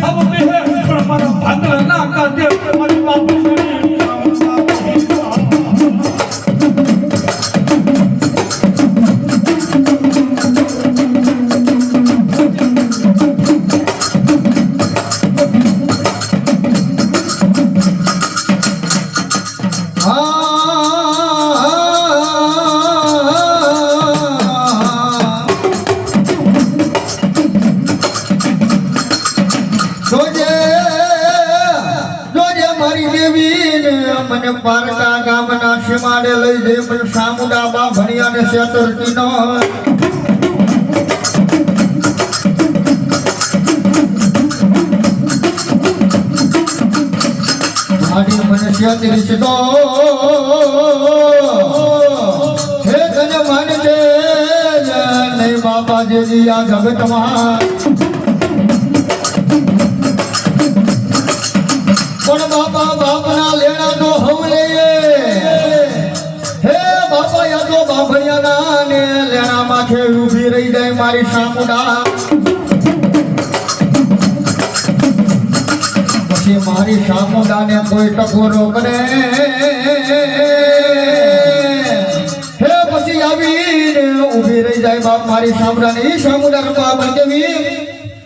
મારા ના કાઢે હવ પારકા ગામના સીમાડે લઈ જઈ મને સામુડા બા ભણિયા ને શેતરતી નો મને શેતરી છે તો હે તને માને છે નહીં બાપા જેજી આ જગતમાં. પણ બાપા બાપના લેણા તો હમ હે બાપા, યા તો બાભણિયાના ને લેણા માથે ઊભી રહી જાય મારી સામુડા. પછી મારી સામુદાને કોઈ ટકોરો કરે હે પછી આવીને ઊભી રહી જાય બાપ મારી સામુદાને ઈ સામુદા રૂપા બંધવી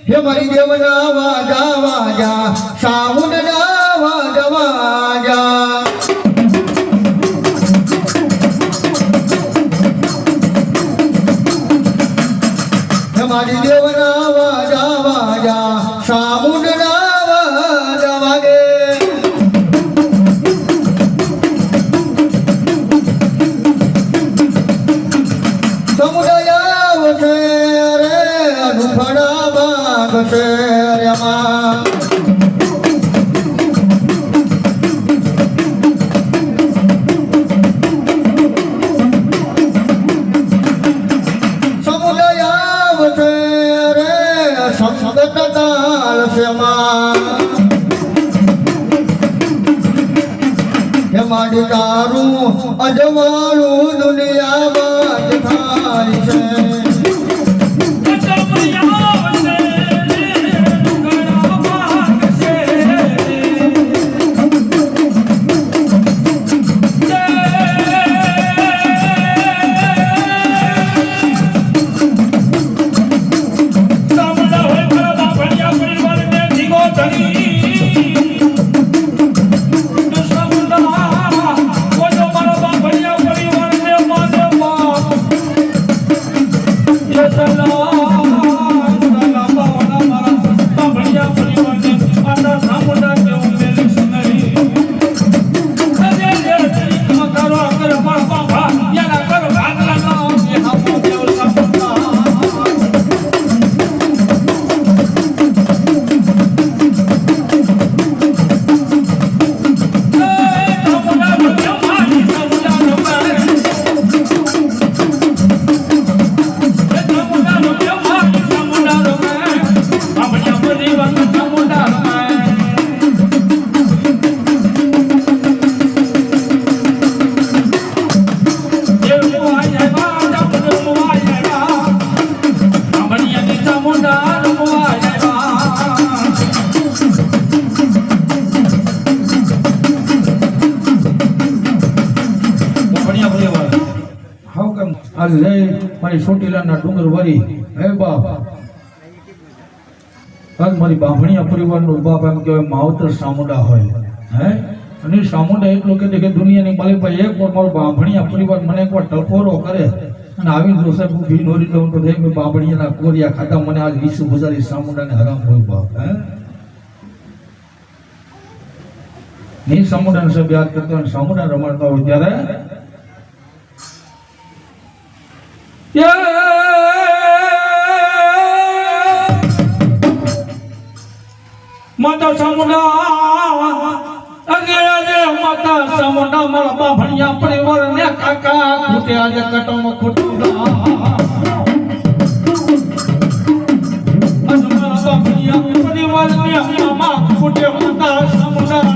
હે મારી દેવના વાજા વાજા સામુદના વાજા વાગે સમુદાય માડી તારું અજવાળું દુનિયામાં થાય છે. હાવ આજ લે મારી ચોટીલાના ડુંગર વરી હે બાપ. આજ મારી બાંભણિયા પરિવારનો બાપ એમ કહેવાય માવતર સામુડા હોય. હે? અને સામુડા એટલો છે કે દુનિયાની માલિકભાઈ એક વાર મારો બાંભણિયા પરિવાર મને એકવાર ટકોરો કરે અને આવી જો સાહેબ હું ભી નોરી દઉં તો દેખ મેં બાંભણિયાના કોરિયા ખાતા મને આજ વીસ હજાર સામુડાને હરામ હોય બાપ. હે? નહીં સામુંડાને સાહેબ યાદ કરતો સામુંડા રમાડતા હોય ત્યારે માતા સામુંડા અગે આજે માતા સામુંડા મારા બાભણિયા પરિવાર ને કાકા ખૂટે આજે કટમ ખૂટુડા આજે મારા બાભણિયા પરિવાર ને માતા સામુંડા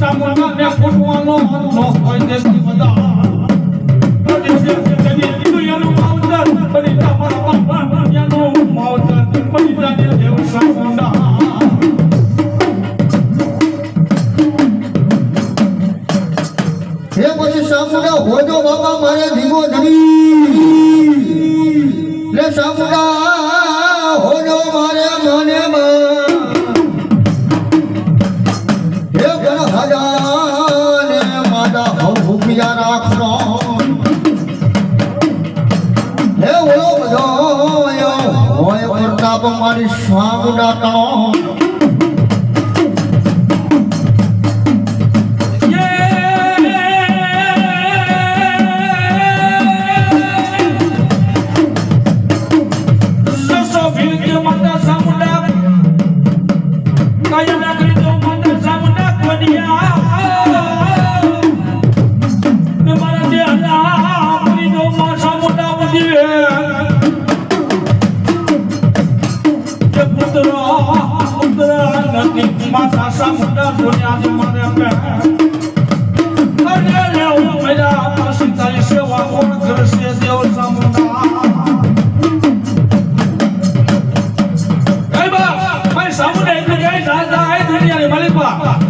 સામુંડા ને ને ફૂટવાનો ન હોય તે બધા. મારે ધણી લે સામુડા હોજો મારે મને હે ગણ હજાને માતા હવ ભૂખ્યા મારી સામુડા તણો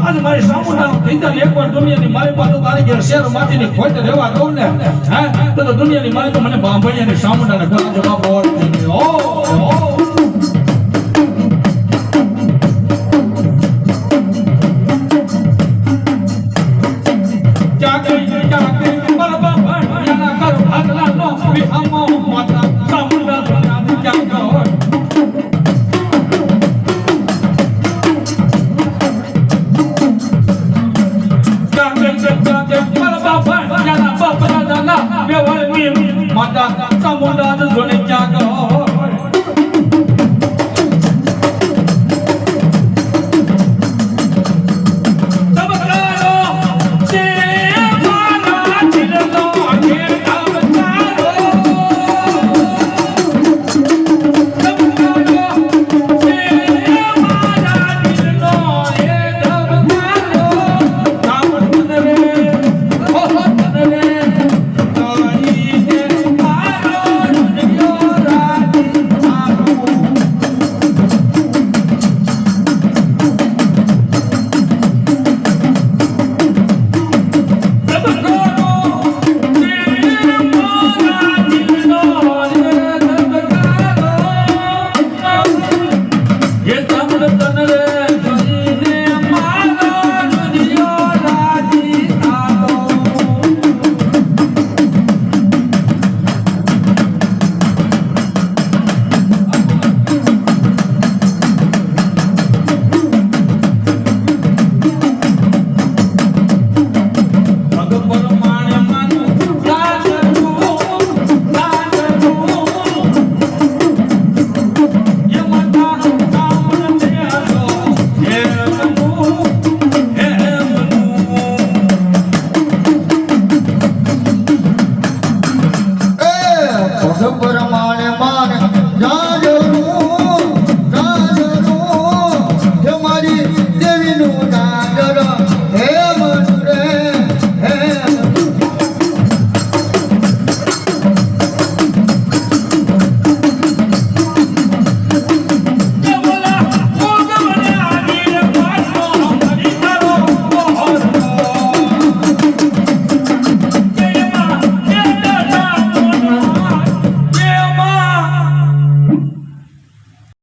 આજ મારી સામુંડા ભીતર દુનિયાની મારી તો તારી ઘેર શેર માટીની ખોટ રહેવા દઉં ને હે તો તો દુનિયાની માલિકા મને બાંભણિયાની ગળા જવાબ ઓળખી ઓ